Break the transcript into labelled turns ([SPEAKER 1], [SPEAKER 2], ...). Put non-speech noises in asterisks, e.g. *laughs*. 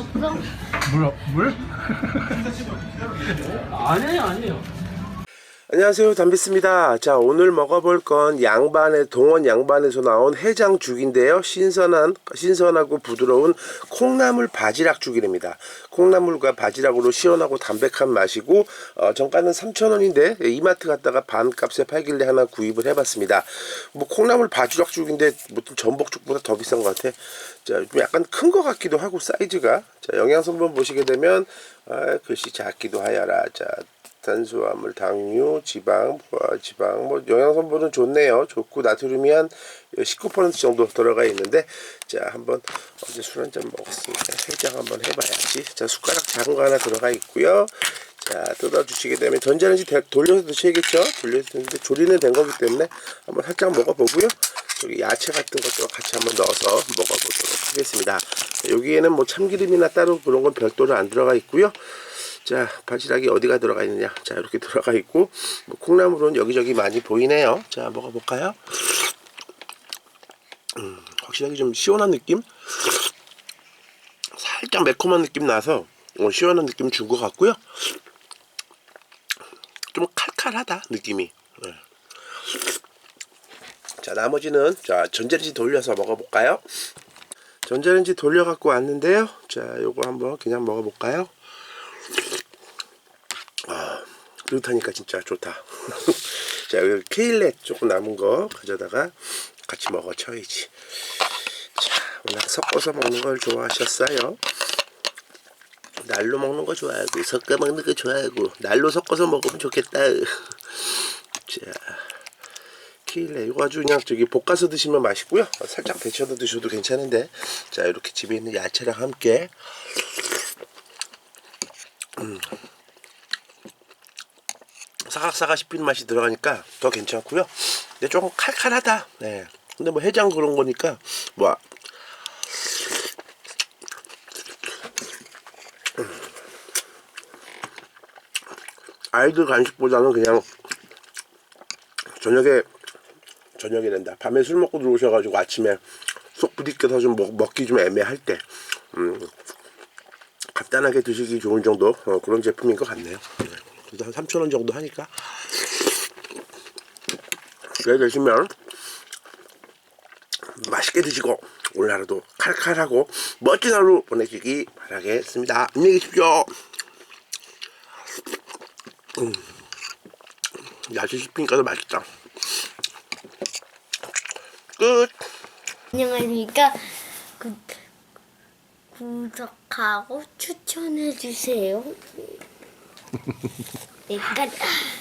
[SPEAKER 1] 없어?
[SPEAKER 2] 물, *laughs* 물?
[SPEAKER 3] 아니에요, 아니에요.
[SPEAKER 4] 안녕하세요. 담비스입니다. 자 오늘 먹어볼 건 양반의 동원 양반에서 나온 해장죽인데요. 신선한 신선하고 부드러운 콩나물 바지락 죽이랍니다. 콩나물과 바지락으로 시원하고 담백한 맛이고 어, 정가는 3,000원인데 이마트 갔다가 반값에 팔길래 하나 구입을 해봤습니다. 뭐 콩나물 바지락 죽인데 무슨 전복죽보다 더 비싼 것 같아. 자, 좀 약간 큰 것 같기도 하고 사이즈가. 자 영양성분 보시게 되면 아, 글씨 작기도 하여라. 자 탄수화물, 당류, 지방, 지방, 뭐 영양 성분은 좋네요. 좋고 나트륨이 한 19% 정도 들어가 있는데 자 한번 어제 술 한 잔 먹었으니까 해장 한번 해봐야지. 자 숟가락 작은 거 하나 들어가 있고요. 자 뜯어주시게 되면 전자레인지 대- 돌려서 드셔야겠죠. 돌려서 드는데 조리는 된 거기 때문에 한번 살짝 먹어보고요. 여기 야채 같은 것도 같이 한번 넣어서 먹어보도록 하겠습니다. 여기에는 뭐 참기름이나 따로 그런 건 별도로 안 들어가 있고요. 자 바지락이 어디가 들어가 있느냐? 자 이렇게 들어가 있고 뭐 콩나물은 여기저기 많이 보이네요. 자 먹어볼까요? 음, 확실하게 좀 시원한 느낌? 살짝 매콤한 느낌 나서 어, 시원한 느낌 준 것 같고요. 좀 칼칼하다 느낌이. 네. 자 나머지는 자 전자레인지 돌려서 먹어볼까요? 전자레인지 돌려 갖고 왔는데요. 자 요거 한번 그냥 먹어볼까요 그렇다니까 진짜 좋다. *laughs* 자, 여기 케일렛 조금 남은 거 가져다가 같이 먹어 쳐야지. 자, 워낙 섞어서 먹는 걸 좋아하셨어요. 날로 먹는 거 좋아하고 섞어 먹는 거 좋아하고 날로 섞어서 먹으면 좋겠다. *laughs* 자, 케일렛 이거 아주 그냥 저기 볶아서 드시면 맛있고요. 살짝 데쳐서 드셔도 괜찮은데, 자 이렇게 집에 있는 야채랑 함께 사각사각 씹히는 맛이 들어가니까 더 괜찮고요. 근데 조금 칼칼하다. 네. 근데 뭐 해장 그런 거니까 뭐 음. 아이들 간식보다는 그냥 저녁에 저녁이 된다. 밤에 술 먹고 들어오셔가지고 아침에 속 부딪혀서 좀 먹, 먹기 좀 애매할 때 음, 간단하게 드시기 좋은 정도 어, 그런 제품인 것 같네요. 네. 그래도 한 3,000원 정도 하니까 그래 되시면 맛있게 드시고 오늘 하루도 칼칼하고 멋진 하루 보내시기 바라겠습니다. 안녕히 계십시오. 음. 야채 씹히니까 더 맛있다. 끝.
[SPEAKER 1] 안녕하십니까. 구, 구독하고 추천해주세요. 네, 끝.